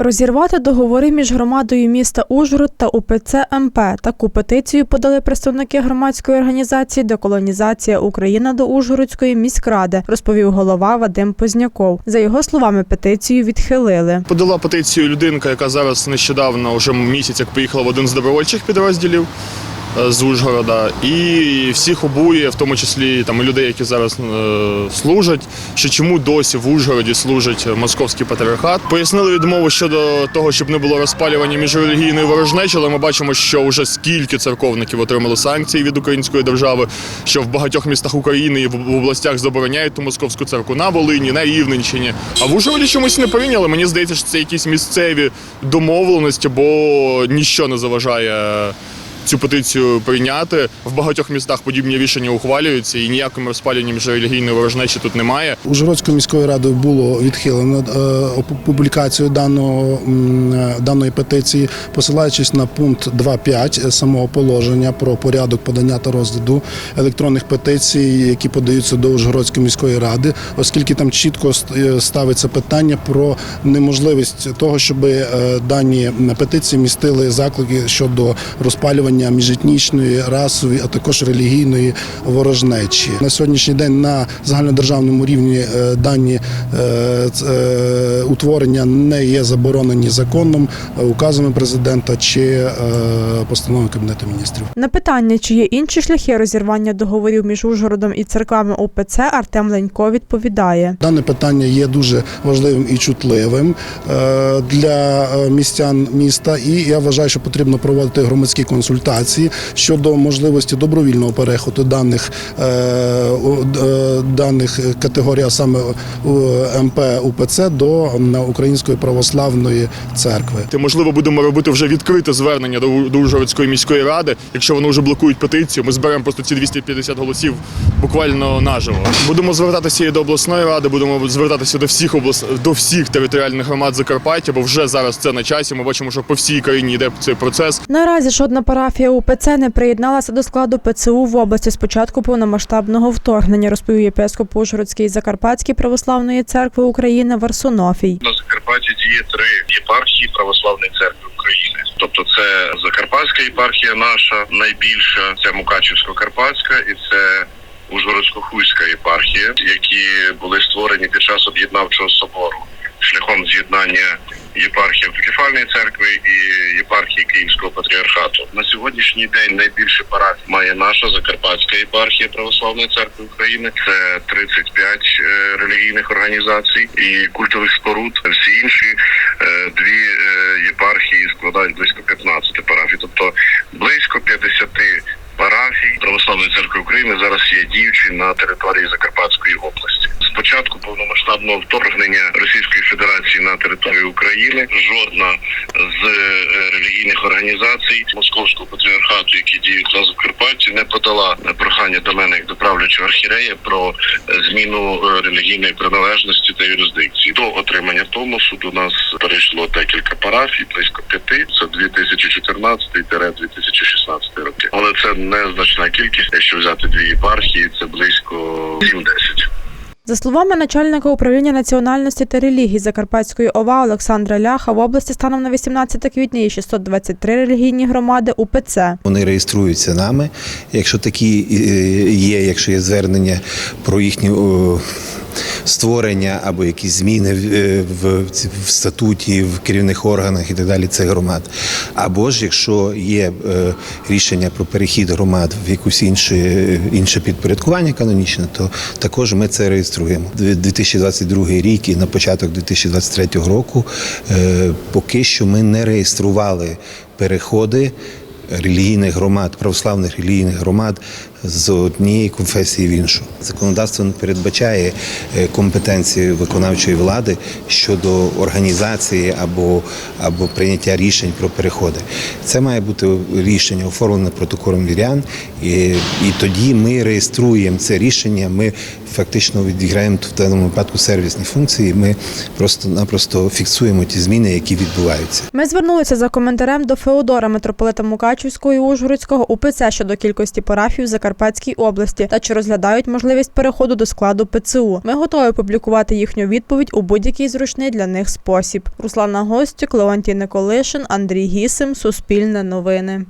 Розірвати договори між громадою міста Ужгород та УПЦ МП. Таку петицію подали представники громадської організації Деколонізація Україна до Ужгородської міськради, розповів голова Вадим Позняков. За його словами, петицію відхилили. Подала петицію людинка, яка зараз нещодавно, вже місяць, як поїхала в один з добровольчих підрозділів з Ужгорода, і всіх обує, в тому числі там і людей, які зараз е, служать, що чому досі в Ужгороді служить московський патріархат. Пояснили відмову щодо того, щоб не було розпалювання міжрелігійної ворожнечі, але ми бачимо, що вже скільки церковників отримали санкції від української держави, що в багатьох містах України і в областях забороняють ту московську церкву на Волині, на Рівненщині. А в Ужгороді чомусь не прийняли. Мені здається, що це якісь місцеві домовленості, бо ніщо не заважає. Цю петицію прийняти в багатьох містах подібні рішення ухвалюються, і ніякому розпалювання міжрелігійної ворожнечі тут немає. Ужгородською міською радою було відхилено е, публікацію даного е, даної петиції, посилаючись на пункт 2.5 самого положення про порядок подання та розгляду електронних петицій, які подаються до Ужгородської міської ради, оскільки там чітко ст- е, ставиться питання про неможливість того, щоб е, дані петиції містили заклики щодо розпалювання міжетнічної, расової, а також релігійної ворожнечі. На сьогоднішній день на загальнодержавному рівні е, дані е, е, утворення не є заборонені законом, указами президента чи постановою Кабінету міністрів. На питання, чи є інші шляхи розірвання договорів між Ужгородом і церквами УПЦ, Артем Ленько відповідає. Дане питання є дуже важливим і чутливим для містян міста, і я вважаю, що потрібно проводити громадські консультації щодо можливості добровільного переходу даних е, е, даних категорій, а саме МП УПЦ до Української православної церкви. Ти, можливо, будемо робити вже відкрите звернення до, до Ужгородської міської ради. Якщо вони вже блокують петицію, ми зберемо просто ці 250 голосів буквально наживо. Будемо звертатися і до обласної ради, будемо звертатися до всіх облас... до всіх територіальних громад Закарпаття, бо вже зараз це на часі. Ми бачимо, що по всій країні йде цей процес. Наразі жодна парафія УПЦ не приєдналася до складу ПЦУ в області з початку повномасштабного вторгнення, розповів єпископ Ужгородський і Закарпатської православної церкви України Варсонофій. На Закарпатті діє три єпархії православної церкви України. Тобто, це Закарпатська єпархія наша найбільша, це Мукачівсько-Карпатська і це Ужгородсько-Хуйська єпархія, які були створені під час об'єднавчого собору шляхом з'єднання єпархії автокефальної церкви і єпархії Київського патріархату. На сьогоднішній день найбільше парафій має наша Закарпатська єпархія православної церкви України. Це 35 е, релігійних організацій і культових споруд. Всі інші е, дві е, єпархії складають близько 15 парафій, тобто близько 50 парафій православної церкви України зараз є діючі на території Закарпатської області. Початку повномасштабного вторгнення Російської Федерації на територію України жодна з е, релігійних організацій Московського патріархату, які діють на Закарпатті, не подала прохання до мене як до правлячого архірея про е, зміну е, релігійної приналежності та юрисдикції. До отримання Томосу до нас перейшло декілька парафій, близько п'яти. Це 2014-2016 роки. Але це незначна кількість. Якщо взяти дві єпархії, це близько 7-10. За словами начальника управління національності та релігії Закарпатської ОВА Олександра Ляха, в області станом на 18 квітня є 623 релігійні громади УПЦ. Вони реєструються нами. Якщо такі е, є, якщо є звернення про їхнє о, створення або якісь зміни в- е, в, в статуті, в керівних органах і так далі цих громад. Або ж якщо є е, рішення про перехід громад в якусь інше, інше підпорядкування канонічне, то також ми це реєструємо. Дві- 2022 рік і на початок 2023 року е, поки що ми не реєстрували переходи релігійних громад, православних релігійних громад з однієї конфесії в іншу. Законодавство не передбачає е, компетенції виконавчої влади щодо організації або, або прийняття рішень про переходи. Це має бути рішення оформлене протоколом вірян, і, і тоді ми реєструємо це рішення. Ми фактично відіграємо в даному випадку сервісні функції. Ми просто-напросто фіксуємо ті зміни, які відбуваються. Ми звернулися за коментарем до Феодора, митрополита Мукачівського і Ужгородського УПЦ щодо кількості парафій в Закарпатській Закарпатській області та чи розглядають можливість переходу до складу ПЦУ. Ми готові публікувати їхню відповідь у будь-який зручний для них спосіб. Руслана Гостюк, Леонтій Николишин, Андрій Гісим, Суспільне новини.